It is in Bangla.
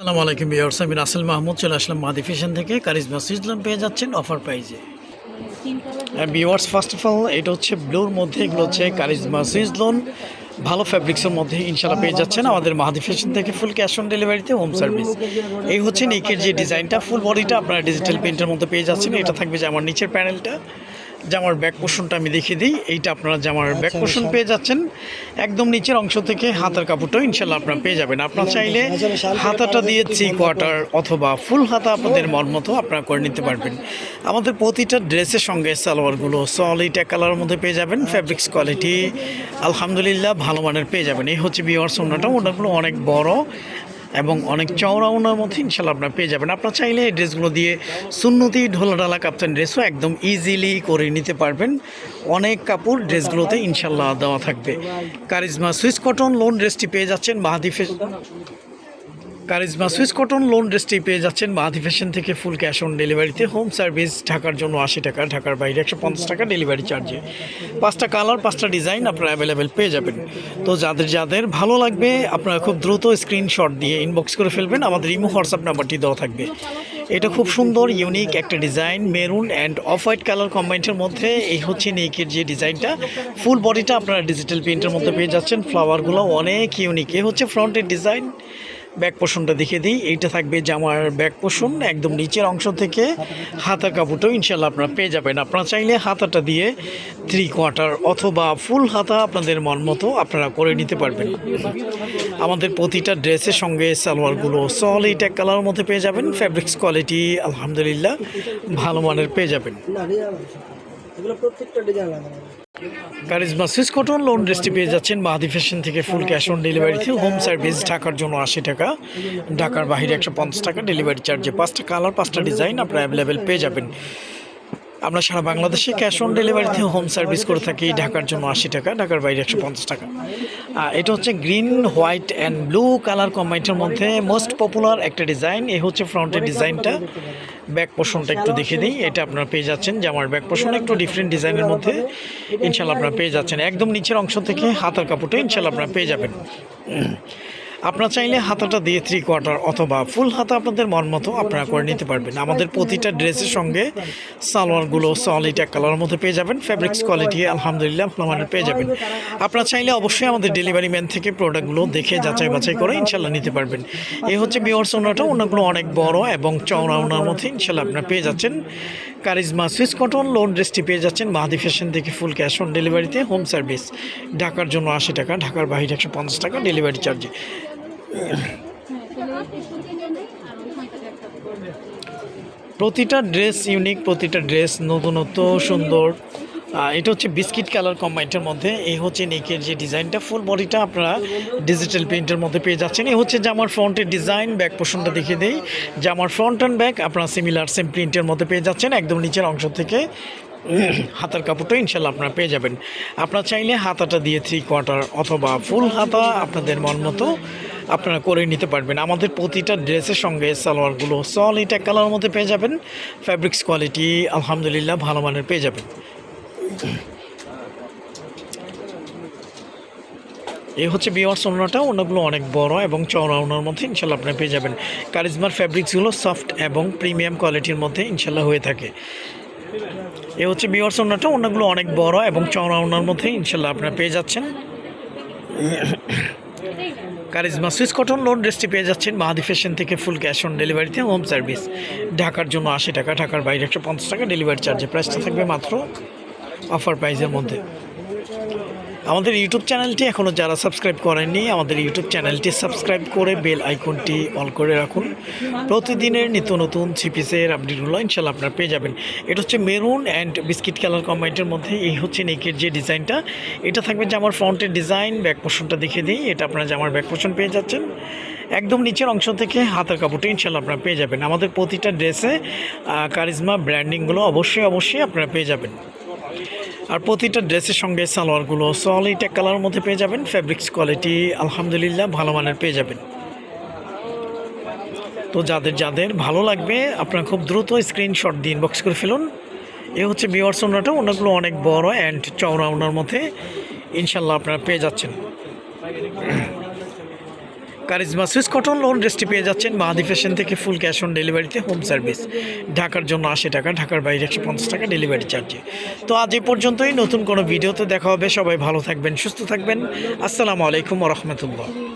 আসসালামু আলাইকুম বিয়ার্স আমি রাসেল মাহমুদ, চলে আসলাম মাদি ফ্যাশন থেকে। কারিজমা সুইজলাম পেয়ে যাচ্ছেন অফার প্রাইজে। বিওয়ার্স ফার্স্ট অফ অল এটা হচ্ছে ব্লুর মধ্যে, এগুলো হচ্ছে কারিজমা সুইজলন ভালো ফ্যাব্রিক্সের মধ্যে ইনশাল্লাহ পেয়ে যাচ্ছেন আমাদের মাহাদি ফ্যাশন থেকে ফুল ক্যাশ অন ডেলিভারিতে হোম সার্ভিস এই হচ্ছে নেকের যে ডিজাইনটা ফুল বডিটা আপনারা ডিজিটাল প্রিন্টের মধ্যে পেয়ে যাচ্ছেন। এটা থাকবে যে আমার নিচের প্যানেলটা জামার ব্যাক পোষণটা আমি দেখিয়ে দিই। এইটা আপনারা জামার ব্যাক পোষণ পেয়ে যাচ্ছেন। একদম নিচের অংশ থেকে হাতার কাপড়টাও ইনশাল্লাহ আপনারা পেয়ে যাবেন। আপনারা চাইলে হাতাটা দিয়ে থ্রি কোয়ার্টার অথবা ফুল হাতা আপনাদের মন মতো আপনারা করে নিতে পারবেন। আমাদের প্রতিটা ড্রেসের সঙ্গে সালোয়ারগুলো সলিড এক কালারের মধ্যে পেয়ে যাবেন। ফ্যাব্রিক্স কোয়ালিটি আলহামদুলিল্লাহ ভালো মানের পেয়ে যাবেন। এই হচ্ছে বিওয়ার সোনাটা ওনাগুলো অনেক বড়। এবং অনেক চওড়া ওনার মধ্যে ইনশাল্লাহ আপনার পেয়ে যাবেন। আপনার চাইলে এই ড্রেসগুলো দিয়ে সুন্নতি ঢোলাঢালা কাপ্তান ড্রেসও একদম ইজিলি করে নিতে পারবেন। অনেক কাপড় ড্রেসগুলোতে ইনশাল্লাহ দেওয়া থাকবে। কারিজমা সুইস কটন লোন ড্রেসটি পেয়ে যাচ্ছেন Mahadi charisma Swiss cotton lawn ড্রেসটি পেয়ে যাচ্ছেন। মাহাদি ফ্যাশন থেকে ফুল ক্যাশ অন ডেলিভারিতে হোম সার্ভিস ঢাকার জন্য আশি টাকা, ঢাকার বাইরে একশো পঞ্চাশ টাকা ডেলিভারি চার্জে পাঁচটা কালার পাঁচটা ডিজাইন আপনারা অ্যাভেলেবেল পেয়ে যাবেন। তো যাদের যাদের ভালো লাগবে, আপনারা খুব দ্রুত স্ক্রিনশট দিয়ে ইনবক্স করে ফেলবেন। আমাদের ইমো, হোয়াটসঅ্যাপ নাম্বারটি দেওয়া থাকবে। এটা খুব সুন্দর ইউনিক একটা design maroon and off white colour কম্বাইন্ডের মধ্যে। এই হচ্ছে নেকের যে ডিজাইনটা ফুল বডিটা আপনারা ডিজিটাল প্রিন্টের মধ্যে পেয়ে যাচ্ছেন। ফ্লাওয়ারগুলো অনেক ইউনিক এ হচ্ছে ফ্রন্টের ডিজাইন ব্যাক পোষণটা দেখে দিই। এইটা থাকবে জামার ব্যাক পোষণ একদম নিচের অংশ থেকে হাতা কাপড়টাও ইনশাল্লাহ আপনারা পেয়ে যাবেন। আপনারা চাইলে হাতাটা দিয়ে থ্রি কোয়ার্টার অথবা ফুল হাতা আপনাদের মন মতো আপনারা করে নিতে পারবেন। আমাদের প্রতিটা ড্রেসের সঙ্গে সালোয়ারগুলো সল সলিড এক কালারের মধ্যে পেয়ে যাবেন। ফ্যাব্রিক্স কোয়ালিটি আলহামদুলিল্লাহ ভালো মানের পেয়ে যাবেন। কারিজমা সুইস কটন লোন ড্রেসটি পেয়ে যাচ্ছেন। মাহাদি ফ্যাশন থেকে ফুল ক্যাশ অন ডেলিভারিতে হোম সার্ভিস ঢাকার জন্য আশি টাকা। ঢাকার বাইরে একশো পঞ্চাশ টাকা ডেলিভারি চার্জে পাঁচটা কালার পাঁচটা ডিজাইন আপনারা অ্যাভেলেবেল পেয়ে যাবেন। আমরা সারা বাংলাদেশে ক্যাশ অন ডেলিভারিতে হোম সার্ভিস করে থাকি ঢাকার জন্য আশি টাকা, ঢাকার বাইরে একশো পঞ্চাশ টাকা। এটা হচ্ছে green white and blue colour কম্বাইন্ডের মধ্যে মোস্ট পপুলার একটা ডিজাইন এই হচ্ছে ফ্রন্টের ডিজাইনটা ব্যাক পোর্শনটা একটু দেখে দিই, এটা আপনারা পেয়ে যাচ্ছেন। যে আমার ব্যাক পোর্শন একটু ডিফারেন্ট ডিজাইনের মধ্যে ইনশাল্লাহ আপনারা পেয়ে যাচ্ছেন। একদম নিচের অংশ থেকে হাতার কাপড়টা ইনশাল্লাহ আপনারা পেয়ে যাবেন। আপনারা চাইলে হাতাটা দিয়ে থ্রি কোয়ার্টার অথবা ফুল হাতা আপনাদের মন মতো আপনারা করে নিতে পারবেন। আমাদের প্রতিটা ড্রেসের সঙ্গে সালোয়ারগুলো সলিড এক কালারের মধ্যে পেয়ে যাবেন। ফ্যাব্রিক্স কোয়ালিটি আলহামদুলিল্লাহ ভালো মানের পেয়ে যাবেন। আপনারা চাইলে অবশ্যই আমাদের ডেলিভারি ম্যান থেকে প্রোডাক্টগুলো দেখে যাচাই বাছাই করে ইনশাল্লাহ নিতে পারবেন। এই হচ্ছে বিওয়ার্স ওনাটা ওনাগুলো অনেক বড় এবং চওড়া ওনার মধ্যে ইনশাল্লাহ আপনারা পেয়ে যাচ্ছেন। কারিজমা সুইস কটন লোন ড্রেসটি পেয়ে যাচ্ছেন। মাহাদি ফ্যাশন থেকে ফুল ক্যাশ অন ডেলিভারিতে হোম সার্ভিস ঢাকার জন্য আশি টাকা, ঢাকার বাইরে একশো পঞ্চাশ টাকা ডেলিভারি চার্জে প্রতিটা ড্রেস ইউনিক, প্রতিটা ড্রেস নতুনত্ব, সুন্দর। এটা হচ্ছে বিস্কিট কালার কম্বাইন্ডের মধ্যে। এই হচ্ছে নেকের যে ডিজাইনটা, ফুল বডিটা আপনারা ডিজিটাল প্রিন্টের মধ্যে পেয়ে যাচ্ছেন। এই হচ্ছে জামার ফ্রন্টের ডিজাইন, ব্যাক পোর্শনটা দেখিয়ে দেই। জামার ফ্রন্ট অ্যান্ড ব্যাক, আপনারা সিমিলার সেম প্রিন্টের মধ্যে পেয়ে যাচ্ছেন। একদম নিচের অংশ থেকে হাতার কাপড়টা ইনশাল্লাহ আপনারা পেয়ে যাবেন। আপনারা চাইলে হাতাটা দিয়ে থ্রি কোয়ার্টার অথবা ফুল হাতা আপনাদের মন মতো আপনারা করে নিতে পারবেন। আমাদের প্রতিটা ড্রেসের সঙ্গে সালোয়ারগুলো সলিড এক কালারের মধ্যে পেয়ে যাবেন। ফ্যাব্রিক্স কোয়ালিটি আলহামদুলিল্লাহ ভালো মানের পেয়ে যাবেন। এই হচ্ছে বিওয়ার সোনাটা ওনাগুলো অনেক বড় এবং চওড়া ওনার মধ্যে ইনশাল্লাহ আপনি পেয়ে যাবেন। কারিজমার ফ্যাব্রিক্সগুলো সফট এবং প্রিমিয়াম কোয়ালিটির মধ্যে ইনশাল্লাহ হয়ে থাকে। এ হচ্ছে বিওয়ার সোনাটা ওনাগুলো অনেক বড় এবং চওড়া ওনার মধ্যে ইনশাল্লাহ আপনারা পেয়ে যাচ্ছেন। কারিজমা সুইস কটন লোন ড্রেসটি পেয়ে যাচ্ছেন মাহাদি ফ্যাশন থেকে ফুল ক্যাশ অন ডেলিভারিতে হোম সার্ভিস ঢাকার জন্য আশি টাকা, ঢাকার বাইরে একশো পঞ্চাশ টাকা ডেলিভারি চার্জে প্রাইসটা থাকবে মাত্র অফার প্রাইসের মধ্যে। আমাদের ইউটিউব চ্যানেলটি এখনও যারা সাবস্ক্রাইব করেননি, আমাদের ইউটিউব চ্যানেলটি সাবস্ক্রাইব করে বেল আইকনটি অল করে রাখুন। প্রতিদিনের নিত্য নতুন সিপিসের আপডেটগুলো ইনশাল্লাহ আপনারা পেয়ে যাবেন। এটা হচ্ছে মেরুন অ্যান্ড বিস্কিট কালার কম্বাইন্ডের মধ্যে, এই হচ্ছে নেকের যে ডিজাইনটা এটা থাকবে জামার ফ্রন্টের ডিজাইন ব্যাক পোর্শনটা দেখে দিই, এটা আপনারা জামার ব্যাক পোর্শন পেয়ে যাচ্ছেন। একদম নিচের অংশ থেকে হাতের কাপড়টা ইনশাল্লাহ আপনারা পেয়ে যাবেন। আমাদের প্রতিটা ড্রেসে কারিজমা ব্র্যান্ডিংগুলো অবশ্যই অবশ্যই আপনারা পেয়ে যাবেন। আর প্রতিটা ড্রেসের সঙ্গে সালোয়ারগুলো সলিড এক কালারের মধ্যে পেয়ে যাবেন ফ্যাব্রিক্স কোয়ালিটি আলহামদুলিল্লাহ ভালো মানের পেয়ে যাবেন। তো যাদের যাদের ভালো লাগবে, আপনারা খুব দ্রুত স্ক্রিনশট দিয়ে ইনবক্স করে ফেলুন। এ হচ্ছে বিওয়ার্স ওনাটা ওনাগুলো অনেক বড় অ্যান্ড চওড়া ওনার মধ্যে ইনশাল্লাহ আপনারা পেয়ে যাচ্ছেন। কারিজমা সুইস কটন লোন ড্রেসটি পেয়ে যাচ্ছেন মাহাদি ফ্যাশন থেকে ফুল ক্যাশ অন ডেলিভারিতে হোম সার্ভিস। ঢাকার জন্য আশি টাকা, ঢাকার বাইরে একশো পঞ্চাশ টাকা ডেলিভারি চার্জে। তো আজ এ পর্যন্তই, নতুন কোনো ভিডিওতে দেখা হবে। সবাই ভালো থাকবেন, সুস্থ থাকবেন। আসসালামু আলাইকুম রহমতুল্লাহ।